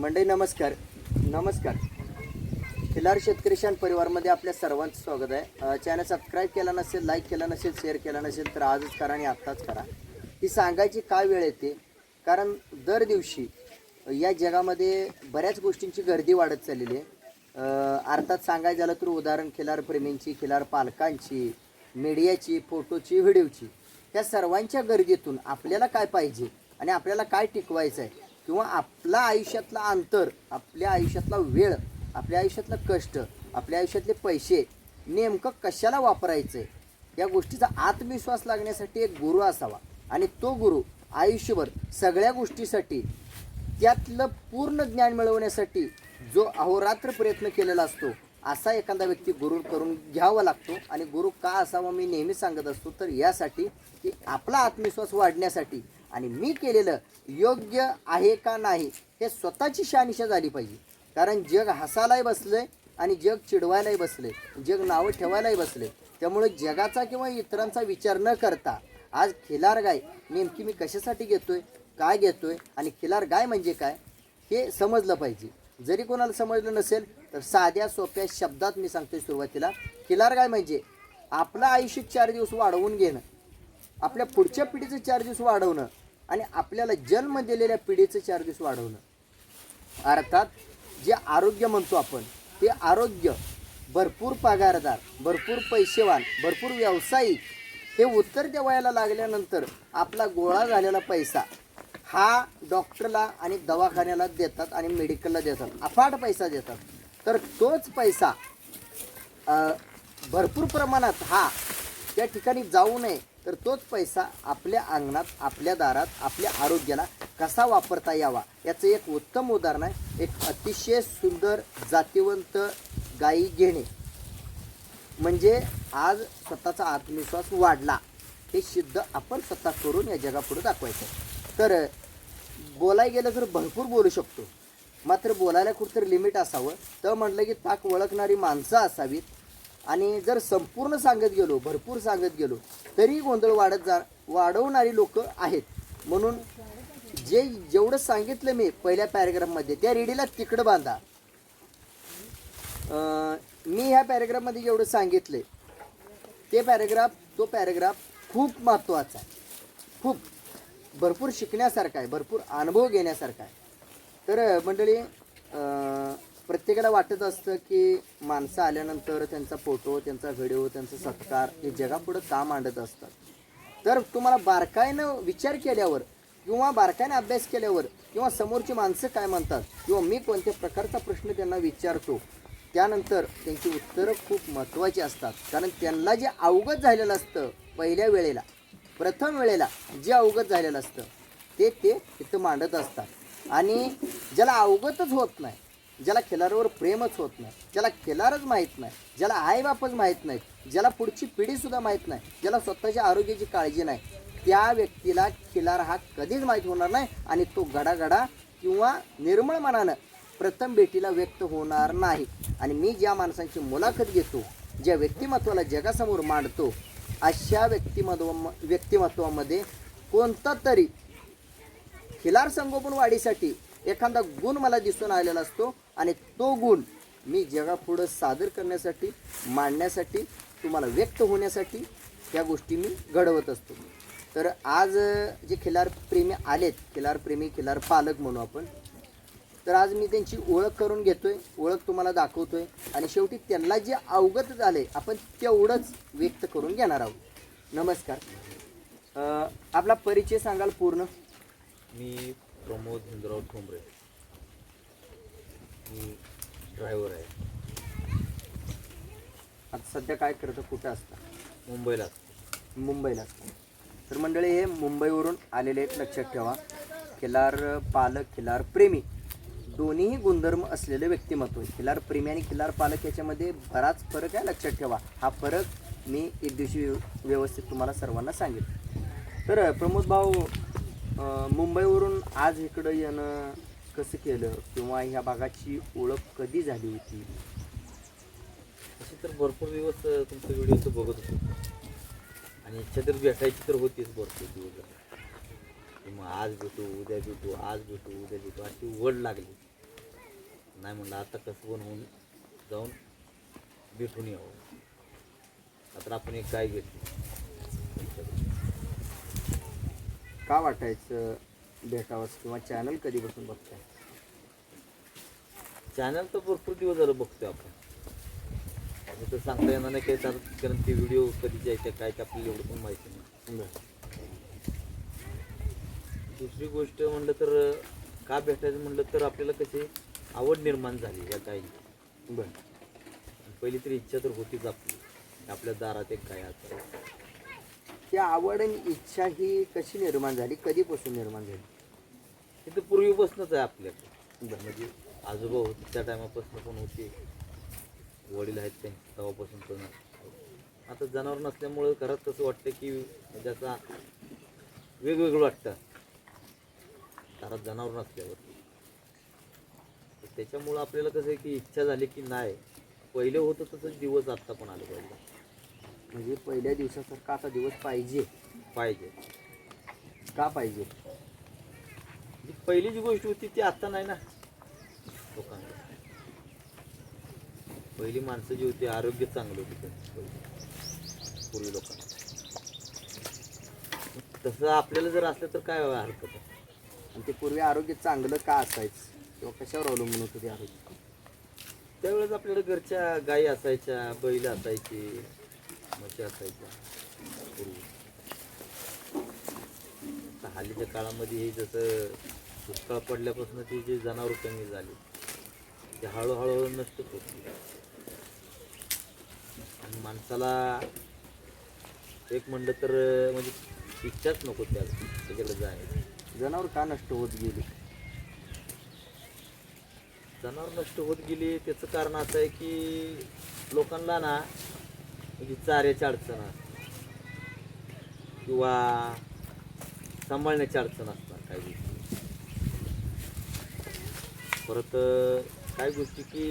मंडई नमस्कार. नमस्कार. खिलार शेतकरी शान परिवारमध्ये आपल्या सर्वांचं स्वागत आहे. चॅनल सबस्क्राईब केला नसेल लाईक केला नसेल शेअर केला नसेल तर आजच करा आणि आत्ताच करा. ही सांगायची काय वेळ येते? कारण दर दिवशी या जगामध्ये बऱ्याच गोष्टींची गर्दी वाढत चाललेली आहे. अर्थात सांगायचं झालं तर उदाहरण खिलार प्रेमींची खिलार पालकांची मीडियाची फोटोची व्हिडिओची या सर्वांच्या गर्दीतून आपल्याला काय पाहिजे आणि आपल्याला काय टिकवायचं आहे? किंवा आपला आयुष्यातला अंतर आपल्या आयुष्यातला वेळ आपल्या आयुष्यातलं कष्ट आपल्या आयुष्यातले पैसे नेमकं कशाला वापरायचं आहे या गोष्टीचा आत्मविश्वास लागण्यासाठी एक गुरु असावा. आणि तो गुरु आयुष्यभर सगळ्या गोष्टीसाठी त्यातलं पूर्ण ज्ञान मिळवण्यासाठी जो अहोरात्र प्रयत्न केलेला असतो असा एखादा व्यक्ती गुरु करून घ्यावा लागतो. आणि गुरु का असावा मी नेहमी सांगत असतो. तर यासाठी की आपला आत्मविश्वास वाढण्यासाठी आणि मी केलेलं योग्य आहे का नाही हे स्वतःची शहानिशा झाली पाहिजे. कारण जग हसायलाही बसलंय आणि जग चिडवायलाही बसले जग नावं ठेवायलाही बसले त्यामुळे जगाचा किंवा इतरांचा विचार न करता आज खिलार गाय नेमकी मी कशासाठी घेतोय काय घेतोय आणि खिलार गाय म्हणजे काय हे समजलं पाहिजे. जरी कोणाला समजलं नसेल तर साध्या सोप्या शब्दात मी सांगतोय सुरुवातीला. खिलार गाय म्हणजे आपलं आयुष्य चार दिवस वाढवून घेणं. आपल्या पुढच्या पिढीचं चार दिवस वाढवणं. आणि आपल्याला जन्म दिलेल्या पिढीचं चार दिवस वाढवणं. अर्थात जे आरोग्य म्हणतो आपण ते आरोग्य भरपूर पगारदार भरपूर पैसेवान भरपूर व्यावसायिक हे उत्तर त्या वयाला लागल्यानंतर आपला गोळा झालेला पैसा हा डॉक्टरला आणि दवाखान्याला देतात आणि मेडिकलला देतात. अफाट पैसा देतात. तर तोच पैसा भरपूर प्रमाणात हा त्या ठिकाणी जाऊ नये तर तोच पैसा आपल्या अंगणात आपल्या दारात आपल्या आरोग्याला कसा वापरता यावा? याचं एक उत्तम उदाहरण आहे. एक अतिशय सुंदर जातीवंत गायी घेणे. म्हणजे आज स्वतःचा आत्मविश्वास वाढला. हे सिद्ध आपण स्वतः करून या जगापुढे दाखवायचं. तर बोलाय गेलं तर भरपूर बोलू शकतो. मात्र बोलायला कुठंतरी लिमिट असावं. तर म्हटलं की ताक ओळखणारी माणसं असावीत. आणि जर संपूर्ण सांगत गेलो भरपूर सांगत गेलो तरी गोंधळ वाढत जा वाढवणारी लोक आहेत. म्हणून जे जेवढं सांगितलं मी पहिल्या पॅरेग्राफमध्ये त्या रेडीला तिकडं बांधा. मी ह्या पॅरेग्राफमध्ये जेवढं सांगितले ते पॅरेग्राफ तो पॅरेग्राफ खूप महत्त्वाचा आहे. खूप. भरपूर शिकण्यासारखा आहे भरपूर अनुभव घेण्यासारखा आहे. तर मंडळी प्रत्येकाला वाटत असतं की माणसं आल्यानंतर त्यांचा फोटो त्यांचा व्हिडिओ त्यांचा सत्कार हे जगापुढं का मांडत असतात. तर तुम्हाला बारकाईनं विचार केल्यावर किंवा बारकाईनं अभ्यास केल्यावर किंवा समोरची माणसं काय म्हणतात किंवा मी कोणत्या प्रकारचा प्रश्न त्यांना विचारतो त्यानंतर त्यांची उत्तरं खूप महत्त्वाची असतात. कारण त्यांना जे अवगत झालेलं असतं पहिल्या वेळेला प्रथम वेळेला जे अवगत झालेलं असतं ते ते तिथं मांडत असतात. आणि ज्याला अवगतच होत नाही ज्याला खेळाडूवर प्रेमच होत नाही ज्याला खिलारच माहीत नाही ज्याला आईबापच माहीत नाही ज्याला पुढची पिढीसुद्धा माहीत नाही ज्याला स्वतःच्या आरोग्याची काळजी नाही त्या व्यक्तीला खिलार हा कधीच माहीत होणार नाही आणि तो गडागडा किंवा निर्मळ मनानं प्रथम भेटीला व्यक्त होणार नाही. आणि मी ज्या माणसांची मुलाखत घेतो ज्या व्यक्तिमत्वाला जगासमोर मांडतो अशा व्यक्तिमत्व व्यक्तिमत्वामध्ये कोणता तरी खिलार संगोपन वाढीसाठी एखादा गुण मला दिसून आलेला असतो आणि तो गुण मी जगापुढं सादर करण्यासाठी मांडण्यासाठी तुम्हाला व्यक्त होण्यासाठी या गोष्टी मी घडवत असतो. तर आज जे खिलार प्रेमी आलेत खिलार प्रेमी खिलार पालक म्हणू आपण तर आज मी त्यांची ओळख करून घेतोय ओळख तुम्हाला दाखवतोय आणि शेवटी त्यांना जे अवगत झाले आपण तेवढंच व्यक्त करून घेणार आहोत. नमस्कार. आपला परिचय सांगाल पूर्ण? मी प्रमोद हिंदराव ठोंबरे. मी ड्रायव्हर आहे. आता सध्या काय करतं? कुठं असतं? मुंबईला मुंबईला असतं. तर मंडळी हे मुंबईवरून आलेले आहेत लक्षात ठेवा. खिलार पालक खिलार प्रेमी. दोन्हीही गुणधर्म असलेले व्यक्तिमत्व आहे खिलार प्रेमी आणि खिलार पालक याच्यामध्ये बराच फरक आहे. लक्षात ठेवा. हा फरक मी एक दिवशी व्यवस्थित तुम्हाला सर्वांना सांगेल तर प्रमोद भाऊ अं, मुंबईवरून आज इकडं येणं कसं केलं किंवा ह्या भागाची ओळख कधी झाली होती? तसे तर भरपूर दिवस तुमचे व्हिडिओ तर बघत होतो. आणि इच्छा तर भेटायची तर होतीच भरपूर दिवस. मग आज भेटू उद्या भेटू आज भेटू उद्या भेटू अशी वड लागली. नाही म्हणलं आता कसं होऊन जाऊन भेटून यावं. आता आपण एक गाय घेतली? का वाटायचं? भेटावंच किंवा चॅनल कधीपासून बघताय? चॅनल तर भरपूर दिवस झालं बघतोय आपण. आणि तर सांगता येणार नाही काय तर कारण ते व्हिडिओ कधी यायचे काय ते आपल्याला एवढं पण माहिती नाही. दुसरी गोष्ट म्हणलं तर का भेटायचं म्हणलं तर आपल्याला कशी आवड निर्माण झाली या गायीची बरं. पहिली तरी इच्छा तर होतीच आपली. आपल्या दारात एक गाय असावी ती आवड आणि इच्छा ही कशी निर्माण झाली? कधीपासून निर्माण झाली? हे तर पूर्वीपासूनच आहे आपल्याकडे म्हणजे आजोबा होते त्या टायमापासून पण होते. वडील आहेत त्यांचे तेव्हापासून पण. आहे. आता जनावर नसल्यामुळं घरात कसं वाटतं की म्हणजे असं वेगवेगळं वाटतं. घरात जनावर नसल्यावर. तर त्याच्यामुळं आपल्याला कसं आहे की इच्छा झाली की नाही. पहिले होतं तसंच दिवस आत्ता पण आलं पाहिजे. म्हणजे पहिल्या दिवसासारखा आता दिवस पाहिजे. पाहिजे. का पाहिजे? जी पहिली जी गोष्ट होती ती आता नाही ना. लोकांना. पहिली माणसं जी होती आरोग्य चांगलं होतं त्यांचं. पूर्वी लोकांना तसं आपल्याला जर असलं तर काय हरकत आहे? आणि ते पूर्वी आरोग्य चांगलं का असायचं? किंवा कशावर अवलंबून होतं ते आरोग्य? त्यावेळेस आपल्याला घरच्या गायी असायच्या बैल असायची. असायच्या पूर्वी हल्लीच्या काळामध्ये हे जसं दुष्काळ पडल्यापासून ती जे जनावर कमी झाली ते हळूहळू नष्ट होत. आणि माणसाला एक म्हणलं तर म्हणजे इच्छाच नको त्या त्याच्याकडे जायची जनावर का नष्ट होत गेली? जनावर नष्ट होत गेली त्याचं कारण असं आहे की लोकांना ना म्हणजे चाऱ्याची अडचण असते किंवा सांभाळण्याची अडचण असतात काही गोष्टी. परत काही गोष्टी की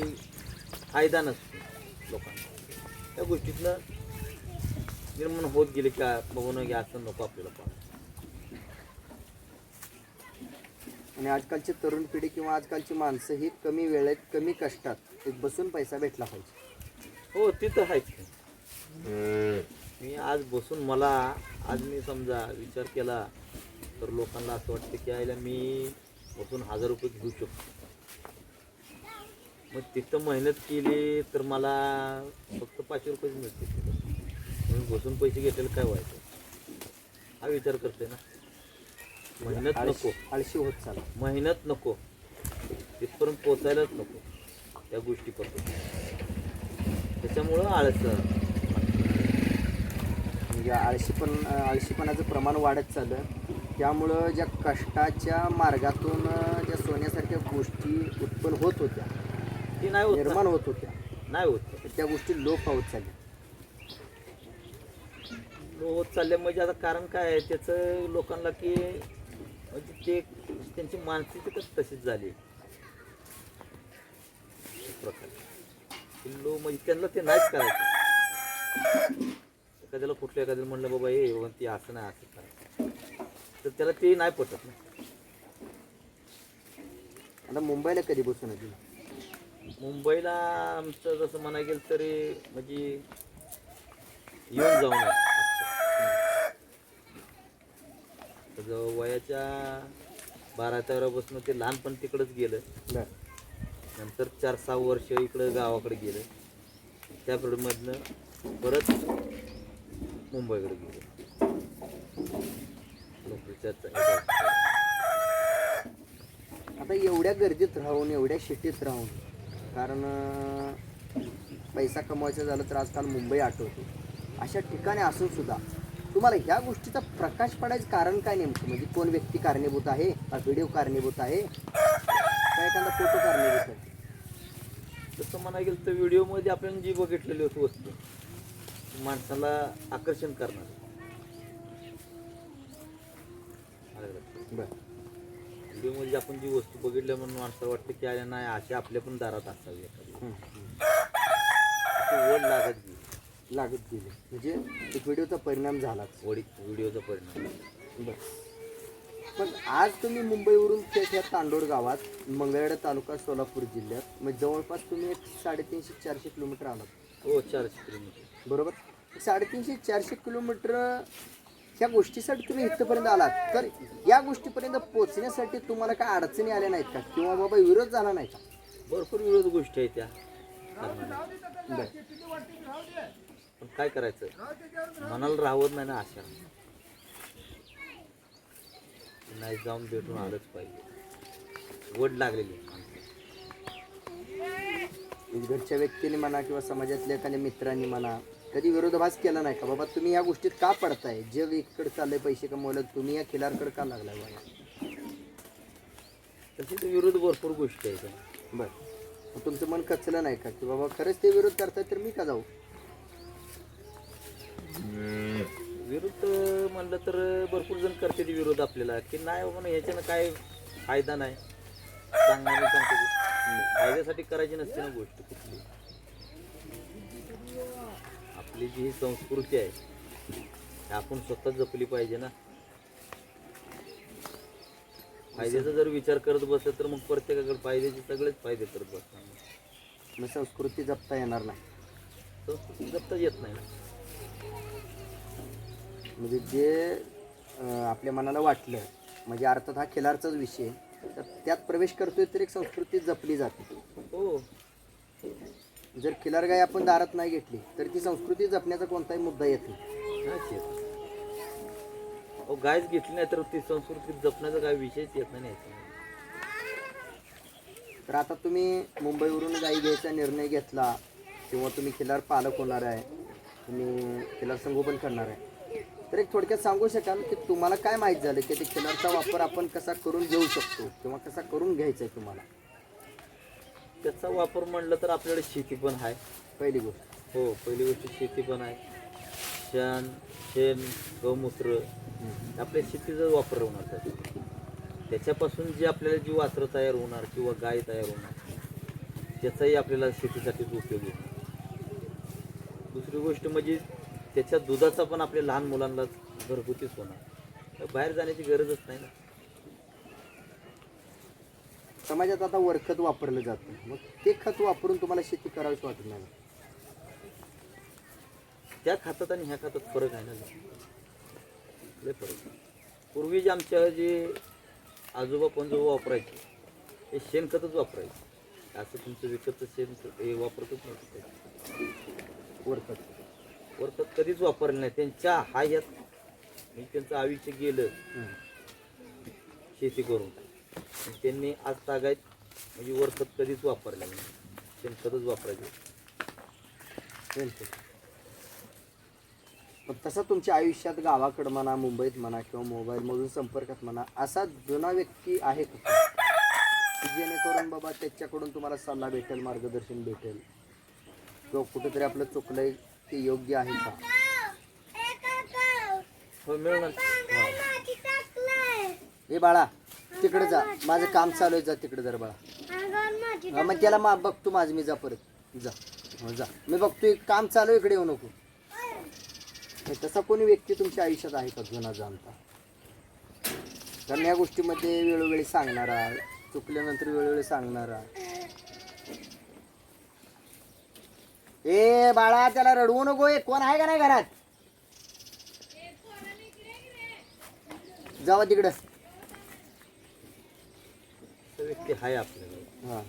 फायदा नसतो लोकांना. त्या गोष्टीतनं निर्माण होत गेले का बघून घ्या असं नको आपल्याला पाहणं आणि आजकालची तरुण पिढी किंवा आजकालची माणसं ही कमी वेळेत कमी कष्टात एक बसून पैसा भेटला पाहिजे. हो ते तर आहेच की. मी आज बसून मला आज मी समजा विचार केला तर लोकांना असं वाटतं की आईला मी बसून हजार रुपये घेऊ शकतो. मग तिथं मेहनत केली तर मला फक्त पाचशे रुपयेच मिळते म्हणून बसून पैसे घेतलेलं काय व्हायचं? हा विचार करते ना. मेहनत नको. आळशी होत चालला. मेहनत नको. तिथपर्यंत पोचायलाच नको. त्या गोष्टी करतो त्याच्यामुळं आळस. म्हणजे आळशीपण आळशीपणाचं प्रमाण वाढत चाललं. त्यामुळं ज्या कष्टाच्या मार्गातून ज्या सोन्यासारख्या गोष्टी उत्पन्न होत होत्या ती नाही. निर्माण होत होत्या नाही होत. तर त्या गोष्टी लोप होत चालल्या. लो होत चालले म्हणजे आता कारण काय आहे? त्याचं लोकांना की म्हणजे ते त्यांची मानसिकताच तशीच झाली प्रकारे. लो म्हणजे त्यांना ते नाहीच करायचं. एखाद्याला कुठलं एखाद्याला म्हणलं बाबा हे बाबा ती असं नाही असं करायचं तर त्याला ते नाही पटत ना. आता मुंबईला कधी बसून होती मुंबईला आमचं जसं म्हणाय गेलं तरी म्हणजे येऊन जाऊन आहे. तर जवळ वयाच्या बारा तेरापासून ते लहानपण तिकडंच गेलं. बरं. नंतर चार सहा वर्ष इकडं गावाकडे गेलं. त्या पिरियडमधनं परत मुंबईकडे गेलं. नोकरीच्या. आता एवढ्या गर्दीत राहून एवढ्या शिटीत राहून कारण पैसा कमवायचा झालं तर आजकाल मुंबई आठवते. अशा ठिकाणी असून सुद्धा तुम्हाला ह्या गोष्टीचा प्रकाश पडायचं कारण काय नेमकं? म्हणजे कोण व्यक्ती कारणीभूत आहे? का व्हिडिओ कारणीभूत आहे? का एखादा फोटो कारणीभूत आहे? तसं म्हणायला गेलं तर व्हिडिओमध्ये आपण जी बघितलेली होती वस्तू माणसाला आकर्षण करणार. बरं. व्हिडिओमध्ये आपण जी वस्तू बघितल्या म्हणून माणसाला वाटतं की अरे नाही अशी आपल्या पण दारात असावी ओढ लागत गेली. लागत गेले. म्हणजे एक व्हिडिओचा परिणाम झालाच ओढी व्हिडिओचा परिणाम. बरं. पण आज तुम्ही मुंबईवरून थेट ह्या तांडोर गावात मंगळवेढा तालुका सोलापूर जिल्ह्यात म्हणजे जवळपास तुम्ही एक साडेतीनशे चारशे किलोमीटर आलात. हो चारशे किलोमीटर. बरोबर? साडेतीनशे चारशे किलोमीटर ह्या गोष्टीसाठी तुम्ही इथपर्यंत आलात. तर या गोष्टीपर्यंत पोहोचण्यासाठी तुम्हाला काय अडचणी आल्या नाहीत का? किंवा बाबा विरोध झाला नाही का? भरपूर विरोध गोष्टी आहेत त्या. बरं. पण काय करायचं? मनाला राहत नाही ना आशा. नाही जाऊन भेटून आलंच पाहिजे. वड लागलेली. घरच्या व्यक्तीने म्हणा किंवा समाजातल्या एखाद्या मित्रांनी म्हणा कधी विरोधाभास केला नाही का? बाबा तुम्ही या गोष्टीत का पडताय? जग इकडे चाललंय पैसे कमवलं तुम्ही या खिलारकडे का लागलाय बाबा? तसे ते विरोध भरपूर गोष्टी आहेत. त्या. बरं तुमचं मन कचलं नाही का? की बाबा खरंच ते विरोध करताय तर मी का जाऊ? विरोध म्हणलं तर भरपूर जण करते ते विरोध आपल्याला. की नाही बाबा ह्याच्यानं काय फायदा नाही. सांगणारे सांगते ते. फायद्यासाठी करायची नसते ना गोष्ट कुठली. आपली जी ही संस्कृती आहे आपण स्वतः जपली पाहिजे ना. फायद्याचा जर विचार करत बसलं तर मग प्रत्येकाकडे फायद्याचे सगळेच फायदे करत बसतात मग संस्कृती जपता येणार नाही. संस्कृती जपताच येत नाही ना. म्हणजे जे आपल्या मनाला वाटलं म्हणजे अर्थात हा खिलारचाच विषय आहे. तर त्यात प्रवेश करतोय तर एक संस्कृती जपली जाते. हो. जर खिलार गाय आपण दारात नाही घेतली तर ती संस्कृती जपण्याचा कोणताही मुद्दा येत नाही. अहो गायच घेतली नाही तर ती संस्कृती जपण्याचा काय विषयच येत नाही. तर आता तुम्ही मुंबईवरून गाई घ्यायचा निर्णय घेतला किंवा तुम्ही खिलार पालक होणार आहे तुम्ही खिलार संगोपन करणार आहे. तर एक थोडक्यात सांगू शकाल की तुम्हाला काय माहीत झालं की ते खिलारचा वापर आपण कसा करून घेऊ शकतो किंवा कसा करून घ्यायचा आहे तुम्हाला? त्याचा वापर म्हणलं तर आपल्याकडे शेती पण आहे. पहिली गोष्ट. हो पहिली गोष्ट शेती पण आहे. शेण शेण गौमूत्र आपल्या शेतीचा वापर होणार त्याचा. त्याच्यापासून जी आपल्याला जी वासरं तयार होणार किंवा गाय तयार होणार त्याचाही आपल्याला शेतीसाठीच उपयोग होणार. दुसरी गोष्ट म्हणजे त्याच्या दुधाचा पण आपल्या लहान मुलांना घरगुतीच होणार. बाहेर जाण्याची गरजच नाही ना. समाजात आता वरखत वापरलं जातं. मग ते खत वापरून तुम्हाला शेती करावीच वाटत नाही त्या खातात आणि ह्या खातात फरक आहे ना. लय फरक. पूर्वी जे आमच्या जे आजोबा पंजोबा वापरायचे हे शेणखतच वापरायचे. असं तुमचं विकतचं शेण हे वापरतच नव्हतं. वरखत वरखत कधीच वापरलं नाही. त्यांच्या हायात म्हणजे त्यांचं आयुष्य गेलं. शेती करून. त्यांनी आज तागायत म्हणजे वर्षात कधीच वापरलं नाही. शेणखतच वापरायचे वरखत. पण तसा तुमच्या आयुष्यात गावाकडं म्हणा मुंबईत म्हणा किंवा मोबाईलमधून संपर्कात म्हणा असा जुना व्यक्ती आहे का? की जेणेकरून बाबा त्याच्याकडून तुम्हाला सल्ला भेटेल मार्गदर्शन भेटेल? किंवा कुठेतरी आपलं चुकलंय ते योग्य आहे का? हो बाळा तिकडे जा. माझं काम चालू आहे जा तिकडे जर बाळा. हा, मग त्याला मा बघतो माझं मी जा परत. जा. हो, जा. मी बघतो एक काम चालू आहे, इकडे येऊ नको. तसा कोणी व्यक्ती तुमच्या आयुष्यात आहे का जुना जाणता? कारण या गोष्टीमध्ये वेळोवेळी सांगणारा चुकल्यानंतर वेळोवेळी सांगणारा ए बाळा त्याला रडवू नको ए कोण आहे का नाही घरात? जावा तिकडं. व्यक्ती आहे आपल्याला हा.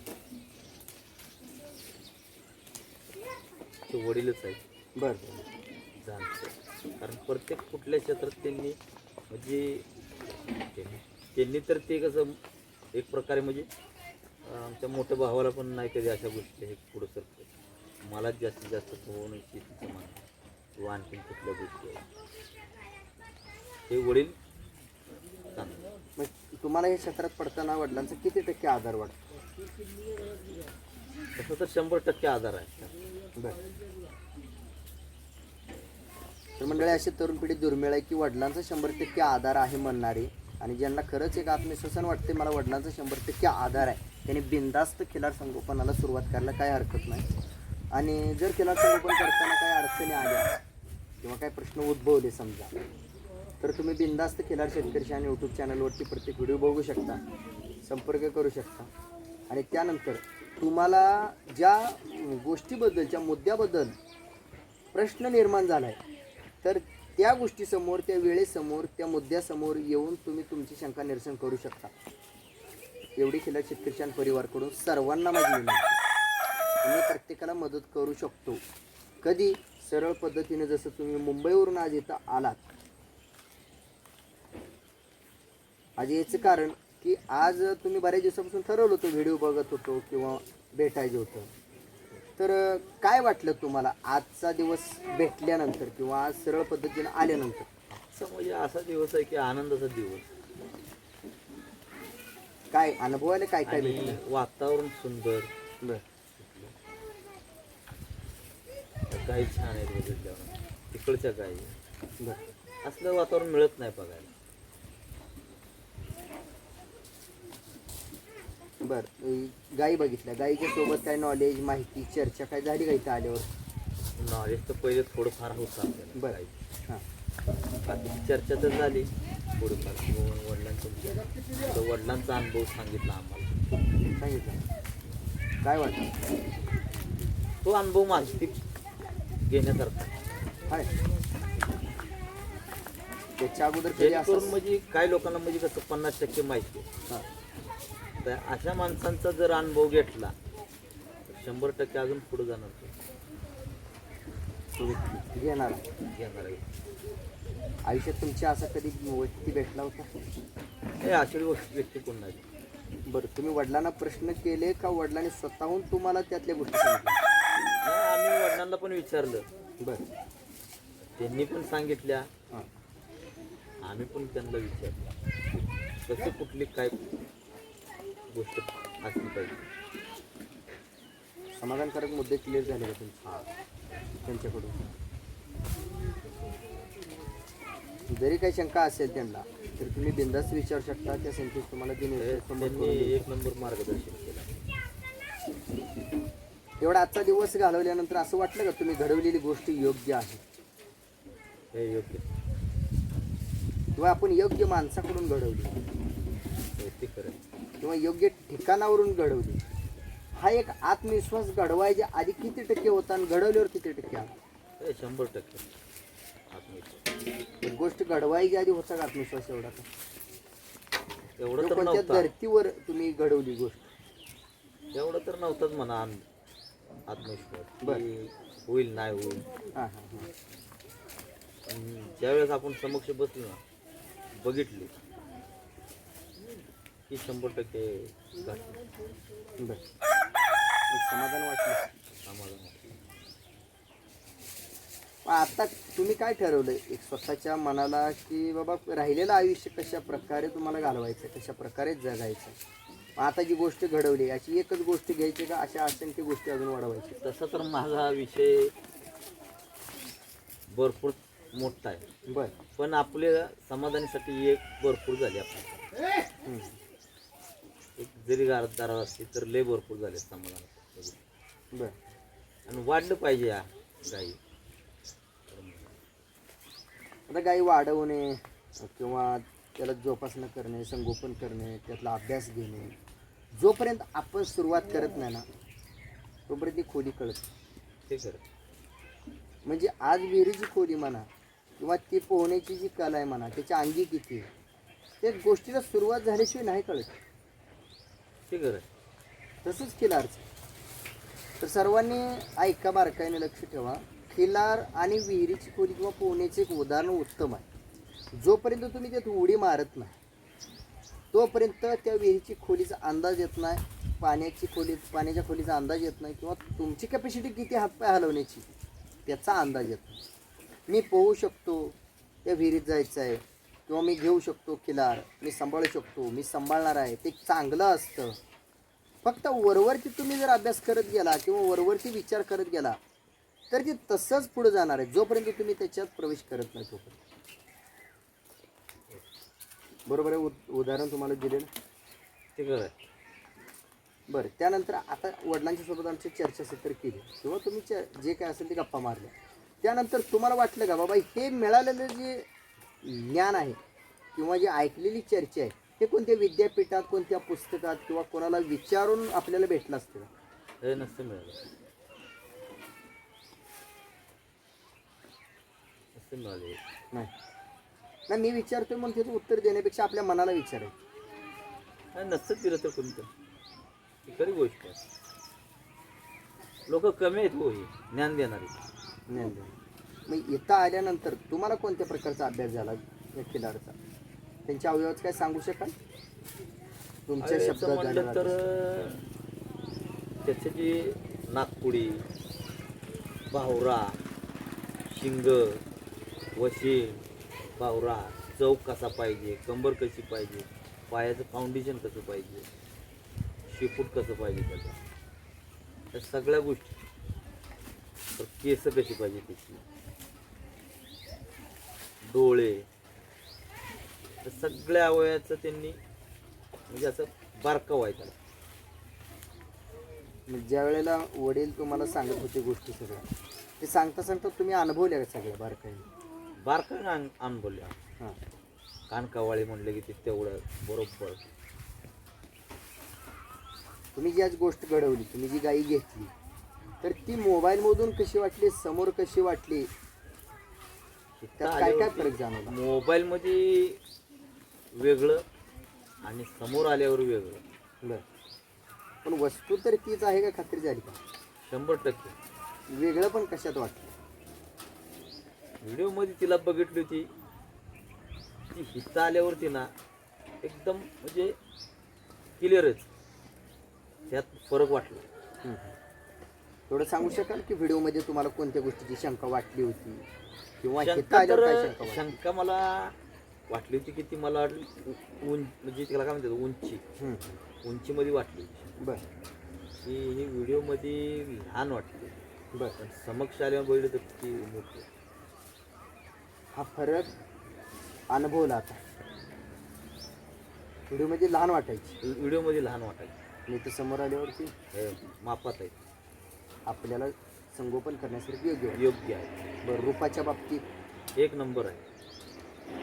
ते वडीलच आहे. बर. जाणतं कारण प्रत्येक कुठल्या क्षेत्रात त्यांनी म्हणजे त्यांनी त्यांनी तर ते कसं एक प्रकारे म्हणजे अं, आमच्या मोठ्या भावाला पण नाही कधी अशा गोष्टी हे पुढं सरतं मलाच जास्तीत जास्त पोहणं शेतीचं मान किंवा आणखीन कुठल्या गोष्टी आहेत? हे वडील मग तुम्हाला हे क्षेत्रात पडताना वडिलांचा किती टक्के आधार वाटतो? तसं तर शंभर टक्के आधार आहे तर मंडळी अशी तरुण पिढी दुर्मिळ आहे की वडिलांचा शंभर टक्के आधार आहे म्हणणारे आणि ज्यांना खरंच एक आत्मविश्वासन वाटते मला वडिलांचा शंभर टक्के आधार आहे. त्यांनी बिनधास्त खिलार संगोपनाला सुरुवात करायला काही हरकत नाही. आणि जर खिलार संगोपन करताना काही अडचणी आल्या किंवा काही प्रश्न उद्भवले समजा तर तुम्ही बिंदास्त खिलार शेतकरीच्या आणि यूट्यूब चॅनलवरती प्रत्येक व्हिडिओ बघू शकता संपर्क करू शकता. आणि त्यानंतर तुम्हाला ज्या गोष्टीबद्दल ज्या मुद्द्याबद्दल प्रश्न निर्माण झाला आहे तर त्या गोष्टीसमोर त्या वेळेसमोर त्या मुद्द्यासमोर येऊन तुम्ही तुमची शंका निरसन करू शकता. एवढी खिलार शेतकरी परिवारकडून सर्वांना माझी विनंती. मी प्रत्येकाला मदत करू शकतो. कधी? सरळ पद्धतीने जसं तुम्ही मुंबईवरून आज इथं आलात. आज याचं कारण की आज तुम्ही बऱ्याच दिवसापासून ठरवलं होतं व्हिडिओ बघत होतो किंवा भेटायचं होतं. तर काय वाटलं तुम्हाला आजचा दिवस भेटल्यानंतर किंवा आज सरळ पद्धतीने आल्यानंतर? म्हणजे असा दिवस आहे की आनंदाचा दिवस. काय अनुभवायला काय काय आणि भेटलं? वातावरण सुंदर. बरं. गाई छान आहेत बघितल्यावर. तिकडच्या गाई. बरं. असलं वातावरण मिळत नाही बघायला. बर. गाई बघितल्या. गाईच्या सोबत काय नॉलेज माहिती चर्चा काय झाली का इथं आल्यावर? नॉलेज तर पहिले थोडंफार होतं आपल्याला. बरं. गाईचं. हां. चर्चा तर झाली. थोडीफार. किंवा वडिलांचं तर वडिलांचा अनुभव सांगितला आम्हाला. सांगितलं. काय वाटतं? तो अनुभव माहिती घेण्यासारखा आहे. हाय. त्याच्या अगोदर कधी जेणेकरून म्हणजे काय लोकांना म्हणजे कसं पन्नास टक्के माहिती आहे. हां. तर अशा माणसांचा जर अनुभव घेतला तर शंभर टक्के अजून पुढे जाणार तो. घेणार. घेणार आहे. आयुष्यात तुमच्या असा कधी व्यक्ती भेटला होता? हे अशी गोष्ट व्यक्ती कोण नाही बरं तुम्ही वडिलांना प्रश्न केले का वडिलांनी स्वतःहून तुम्हाला त्यातल्या गोष्टी सांगितल्या? वडिलांना पण विचारलं. बरं. त्यांनी पण सांगितल्या. हां. आम्ही पण त्यांना विचारलं. कसं कुठली काय गोष्ट असली पाहिजे? समाधानकारक मुद्दे क्लिअर झाले का तुमचे? हा. त्यांच्याकडून. जरी काही शंका असेल त्यांना तर तुम्ही बिंदास्त विचारू शकता त्या संख्येत तुम्हाला त्यांनी देईल. एक नंबर मार्गदर्शन केलं. एवढा आजचा दिवस घालवल्यानंतर असं वाटलं का तुम्ही घडवलेली गोष्ट योग्य आहे? हे योग्य. किंवा आपण योग्य माणसाकडून घडवली? ते खरं किंवा योग्य ठिकाणावरून घडवली? हा एक आत्मविश्वास घडवायच्या आधी किती टक्के होता आणि घडवल्यावर किती टक्के आला? हे शंभर टक्के. आत्मविश्वास. एक गोष्ट घडवायच्या आधी होता का आत्मविश्वास एवढा? का एवढं तर कोणत्या नव्हतं. धर्तीवर तुम्ही घडवली गोष्ट. एवढं तर नव्हतंच म्हणा. आम- आत्मविश्वास. की होईल नाही होईल. पण ज्यावेळेस आपण समक्ष बसलो ना बघितली की शंभर टक्के गाठली. बरं. एक समाधान वाटलं. मग आता तुम्ही काय ठरवलंय? एक स्वतःच्या मनाला की बाबा राहिलेलं आयुष्य कशा प्रकारे तुम्हाला घालवायचं कशा प्रकारे जगायचं आता जी गोष्ट घडवली अशी एकच गोष्ट घ्यायची का अशा असंख्य गोष्टी अजून वाढवायची? तसा तर माझा विषय भरपूर मोठा आहे. बर. पण आपल्या समाधानासाठी एक भरपूर झाली हम्म. एक जरी दारात असली तर लय भरपूर झाले समाधान. बर. आणि वाढलं पाहिजे या गाई. आता गाई वाढवणे किंवा त्याला जोपासना करणे संगोपन करणे त्यातला अभ्यास घेणे जोपर्यंत आपण सुरुवात करत नाही ना तोपर्यंत ती खोली कळत नाही. ते खरं. म्हणजे आज विहिरीची खोली म्हणा किंवा ती पोहण्याची जी कला आहे म्हणा त्याच्या अंगी किती आहे, त्या गोष्टीला सुरुवात झाल्याशिवाय नाही कळत. ते खरं तसंच खिलारचं तर सर्वांनी ऐका बारकाईने लक्ष ठेवा. खिलार आणि विहिरीची खोली किंवा पोहण्याचे एक उदाहरण उत्तम आहे. जोपर्यंत तुम्ही त्यात उडी मारत नाही तोपर्यंत त्या विहिरीची खोलीचा अंदाज येत नाही पाण्याची खोली पाण्याच्या खोलीचा अंदाज येत नाही किंवा तुमची कॅपॅसिटी किती हातपाय हलवण्याची त्याचा अंदाज येत नाही. मी पोहू शकतो त्या विहिरीत जायचं आहे किंवा मी घेऊ शकतो खिलार मी सांभाळू शकतो मी सांभाळणार आहे ते चांगलं असतं. फक्त वरवरती तुम्ही जर अभ्यास करत गेला किंवा वरवरती विचार करत गेला तर ते तसंच पुढे जाणार आहे जोपर्यंत तुम्ही त्याच्यात प्रवेश करत नाही तोपर्यंत. बरोबर आहे उद- उदाहरण तुम्हाला दिलेलं. ते खरं आहे बरं त्यानंतर आता वडिलांच्या सोबत आमची चर्चासत्र केली. किंवा तुम्ही च- जे काय असेल ते गप्पा मारल्या. त्यानंतर तुम्हाला वाटलं का बाबा हे मिळालेलं जे ज्ञान आहे किंवा जी ऐकलेली चर्चा आहे हे कोणत्या विद्यापीठात कोणत्या पुस्तकात किंवा कोणाला विचारून आपल्याला भेटलं असतं? हे नसतं मिळालं. नसतं मिळाले नाही. नाही मी विचारतोय म्हणून त्याचं उत्तर देण्यापेक्षा आपल्या मनाला विचारायचं नाही नसतं दिलं तर कोणी तर ही खरी गोष्ट आहे. लोक कमी आहेत हो ही ज्ञान देणारी. ज्ञान देणं. मग इथं आल्यानंतर तुम्हाला कोणत्या प्रकारचा अभ्यास झाला या खिलाडचा त्यांच्या अवयवाचं काय सांगू शकाल? तुमच्या शब्दात तर. त्याची जी नागपुडी बाहुरा शिंग वशील पावरा चौक कसा पाहिजे कंबर कशी पाहिजे पायाचं फाउंडेशन कसं पाहिजे शेपूट कसं पाहिजे त्याचा. त्या सगळ्या गोष्टी. तर केस कशी पाहिजे त्याची. डोळे. तर सगळ्या अवयाचं त्यांनी म्हणजे असं बारकाव आहे त्याला मग ज्या वेळेला वडील तुम्हाला सांगत होते गोष्टी सगळ्या ते सांगता सांगता तुम्ही अनुभवल्या का सगळ्या बारकाईने? बारकाईनं अन अनुभवल्या हां. कानकावाळी म्हणलं की ते तेवढं बरोबर. तुम्ही जी आज गोष्ट घडवली तुम्ही जी गाई घेतली तर ती मोबाईलमधून कशी वाटली समोर कशी वाटली? त्यात काय काय फरक जाणवला? मोबाईलमध्ये वेगळं आणि समोर आल्यावर वेगळं. बरं. पण वस्तू तर तीच आहे का खात्री झाली का? शंभर टक्के. वेगळं पण कशात वाटलं? व्हिडिओमध्ये तिला बघितली होती. ती हिता आल्यावरती ना एकदम म्हणजे क्लिअरच त्यात फरक वाटला. थोडं सांगू शकाल की व्हिडिओमध्ये तुम्हाला कोणत्या गोष्टीची शंका वाटली होती? किंवा शंका तर शंका वाटली? मला वाटली होती की ती मला वाटली उ- उं म्हणजे तिला काय म्हणतात उंची. उंचीमध्ये वाटली होती. बरं. की ही व्हिडिओमध्ये लहान वाटते बरं. पण समक्ष आल्यावर बघितलं तर ती मोठी. हा फरक अनुभवला आता व्हिडिओमध्ये लहान वाटायची. व्हिडिओमध्ये लहान वाटायची. आणि तर समोर आल्यावरती हे मापात आहे. आपल्याला संगोपन करण्यासाठी योग्य वाटतं. योग्य आहे. बरं रूपाच्या बाबतीत. एक नंबर आहे.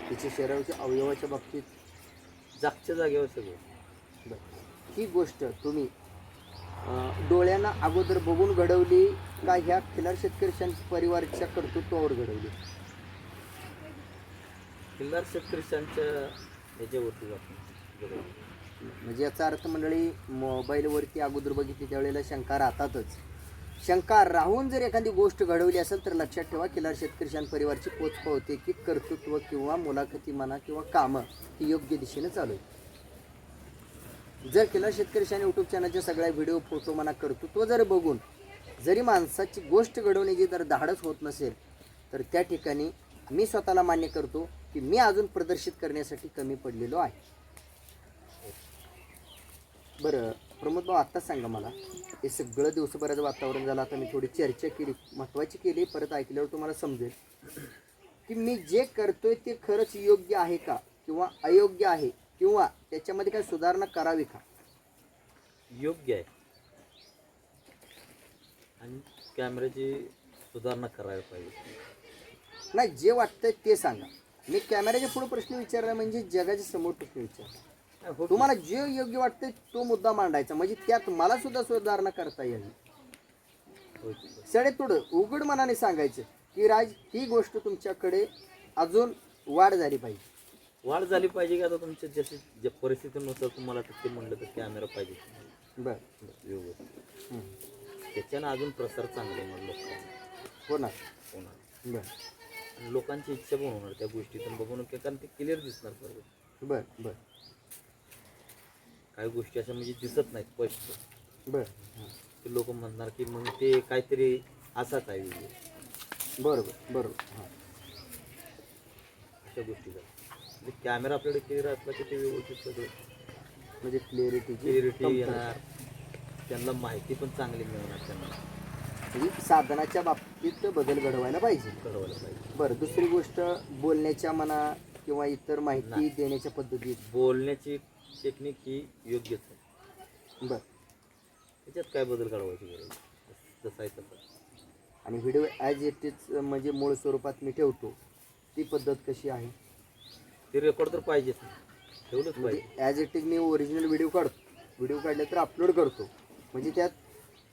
तिच्या शरीराच्या अवयवाच्या बाबतीत. जागच्या जागेवर सगळं. बरं. ही गोष्ट तुम्ही अं, डोळ्यांना अगोदर बघून घडवली का? ह्या खिलार शेतकरी परिवाराच्या कर्तृत्वावर घडवली? किल्लार शेतकऱ्यांच्या ह्याच्यावरती आपण म्हणजे याचा अर्थ मंडळी मोबाईलवरती अगोदर बघितली त्यावेळेला शंका राहतातच. शंका राहून जर एखादी गोष्ट घडवली असेल तर लक्षात ठेवा किल्लार शेतकरी परिवारची पोच पावते की कर्तृत्व किंवा मुलाखती म्हणा किंवा कामं ही योग्य दिशेने चालू आहेत. जर किल्लार शेतकरी यूट्यूब चॅनलच्या सगळ्या व्हिडिओ फोटो म्हणा कर्तृत्व जर बघून जरी माणसाची गोष्ट घडवण्याची जर धाडस होत नसेल तर त्या ठिकाणी मी स्वतःला मान्य करतो की मी अजून प्रदर्शित करण्यासाठी कमी पडलेलो आहे. बरं प्रमोद भाऊ आत्ताच सांगा मला. हे सगळं दिवसभराचं वातावरण झालं आता मी थोडी चर्चा केली महत्त्वाची केली परत ऐकल्यावर तुम्हाला समजेल. की मी जे करतोय ते खरंच योग्य आहे का? किंवा अयोग्य आहे? किंवा त्याच्यामध्ये काय सुधारणा करावी का? योग्य आहे. आणि कॅमेऱ्याची सुधारणा करायला पाहिजे. नाही जे वाटतंय ते सांगा. मी कॅमेऱ्याच्या पुढे प्रश्न विचारला म्हणजे जगाच्या समोर प्रश्न विचारला. नाही, हो? तुम्हाला जे योग्य वाटतंय तो मुद्दा मांडायचा. म्हणजे त्यात मला सुद्धा सुधारणा करता यावी. की? सडे थोडं उघड मनाने सांगायचं की राज ही गोष्ट तुमच्याकडे अजून वाढ झाली पाहिजे. वाढ झाली पाहिजे की? आता तुमच्या जशी ज्या परिस्थितीनुसार तुम्हाला ते म्हणलं तर कॅमेरा पाहिजे. बर. व्यवस्थित. त्याच्यानं अजून प्रसार चांगले लोकांना. होणार. होणार. बर. लोकांची इच्छा पण होणार त्या गोष्टीतून बघून की कारण ते क्लिअर दिसणार सर्व. बर बर. काही गोष्टी अशा म्हणजे दिसत नाहीत स्पष्ट. बर. ते लोक म्हणणार की मग ते काहीतरी असाच आहे व्हिडिओ बरोबर बरोबर. हां. अशा गोष्टी म्हणजे कॅमेरा आपल्याकडे क्लिअर असला की ते व्यवस्थित सगळं. म्हणजे क्लिअरिटीची क्लिअरिटी येणार. त्यांना माहिती पण चांगली मिळणार त्यांना. म्हणजे साधनाच्या बाबतीत बदल घडवायला पाहिजे. कळवायला पाहिजे. बरं दुसरी गोष्ट बोलण्याच्या मना किंवा इतर माहिती नाही. देण्याच्या पद्धतीत बोलण्याची टेक्निक ही योग्यच आहे. बर. त्याच्यात काय बदल घडवायची गरज आहे? जसं आहे तसं. आणि व्हिडिओ ॲज इट इज म्हणजे मूळ स्वरूपात मी ठेवतो ती पद्धत कशी आहे? ते रेकॉर्ड तर पाहिजेच ठेवलंच म्हणजे पाहिजे. ॲज इट इज मी ओरिजिनल व्हिडिओ काढतो. व्हिडिओ काढले तर अपलोड करतो. म्हणजे त्यात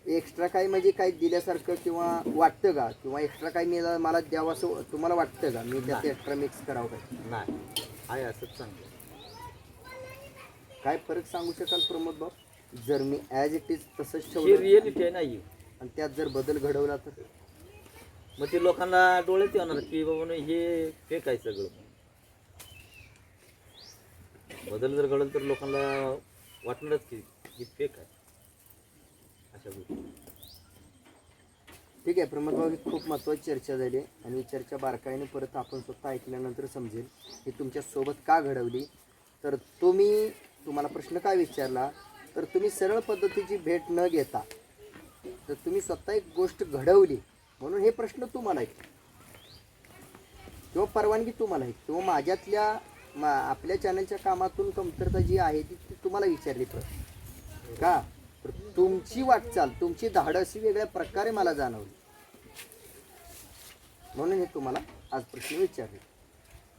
एक्स्ट्रा काही म्हणजे काही दिल्यासारखं किंवा वाटतं का? किंवा एक्स्ट्रा काही मी मला द्यावं असं तुम्हाला वाटतं का? मी त्यात एक्स्ट्रा मिक्स करावं काय नाही. आहे असंच चांगलं. काय फरक सांगू शकाल प्रमोद भाऊ? जर मी ॲज इट इज तसंच हे ठेवलं रिअलिटी आहे नाही आणि त्यात जर बदल घडवला तर? मग ते लोकांना डोळ्यात येणार की बाबा नाही, हे फेक आहे सगळं. बदल जर घडलं तर लोकांना वाटणारच की हे फेक आहे. अशा गोष्टी. ठीक आहे प्रमोद भाऊ खूप महत्त्वाची चर्चा झाली आहे आणि ही चर्चा बारकाईने परत आपण स्वतः ऐकल्यानंतर समजेल ही तुमच्यासोबत का घडवली. तर तुम्ही तुम्हाला प्रश्न काय विचारला? तर तुम्ही सरळ पद्धतीची भेट न घेता तर तुम्ही स्वतः एक गोष्ट घडवली म्हणून हे प्रश्न तुम्हाला आहेत. किंवा परवानगी तुम्हाला आहे किंवा माझ्यातल्या मा आपल्या चॅनलच्या कामातून कमतरता जी आहे ती ती तुम्हाला विचारली प्रश्न. का? तुमची वाटचाल तुमची धाडसी वेगळ्या प्रकारे मला जाणवली. म्हणून हे तुम्हाला आज प्रश्न विचारले.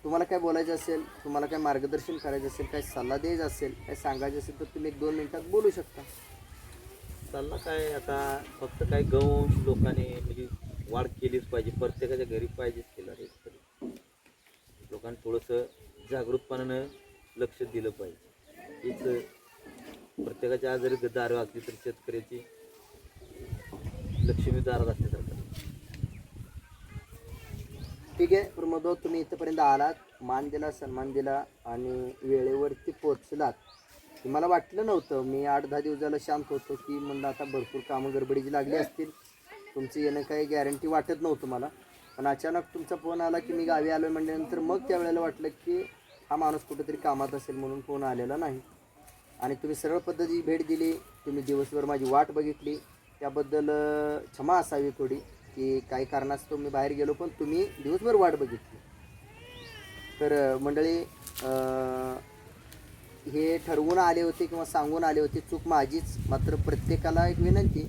तुम्हाला काय बोलायचं असेल तुम्हाला काय मार्गदर्शन करायचं असेल काय सल्ला द्यायचा असेल काय सांगायचं असेल तर तुम्ही एक दोन मिनिटात बोलू शकता. सल्ला काय आता फक्त काय गंश लोकांनी म्हणजे वाढ केलीच पाहिजे प्रत्येकाच्या घरी पाहिजेच केला रे तरी लोकांनी थोडंसं जागरूकपणानं लक्ष दिलं पाहिजे. हेच प्रत्येकाच्या आजारी दार असली तर शेतकऱ्याची लक्ष्मी दारात असल्यासारखं ठीक आहे प्रमोद तुम्ही इथंपर्यंत आलात मान दिला सन्मान दिला आणि वेळेवरती पोचलात हे मला वाटलं नव्हतं मी आठ दहा दिवसाला शांत होतो की म्हणलं आता भरपूर कामं गडबडीची लागली असतील. तुमचं येणं काही गॅरंटी वाटत नव्हतं मला. पण अचानक तुमचा फोन आला की मी गावी आलो म्हणल्यानंतर मग त्यावेळेला वाटलं की हा माणूस कुठेतरी कामात असेल म्हणून फोन आलेला नाही. आणि तुम्ही सरळ पद्धती भेट दिली तुम्ही दिवसभर माझी वाट बघितली. त्याबद्दल क्षमा असावी थोडी की काही कारणास्तव मी बाहेर गेलो पण तुम्ही दिवसभर वाट बघितली. तर मंडळी हे ठरवून आले होते किंवा सांगून आले होते चूक माझीच. मात्र प्रत्येकाला एक विनंती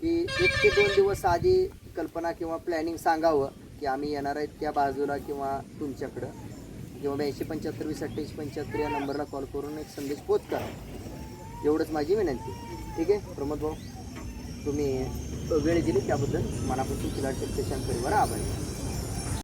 की एक ते दोन दिवस आधी कल्पना किंवा प्लॅनिंग सांगावं की आम्ही येणार आहेत त्या बाजूला किंवा तुमच्याकडं. किंवा ब्याऐंशी पंच्याहत्तर वीस अठ्ठ्याऐंशी पंच्याहत्तर या नंबरला कॉल करून एक संदेश पोच करा. एवढंच माझी विनंती. ठीक आहे प्रमोद भाऊ तुम्ही वेळ दिली त्याबद्दल. मनापासून खिलाड शक्ती परिवार आभारी.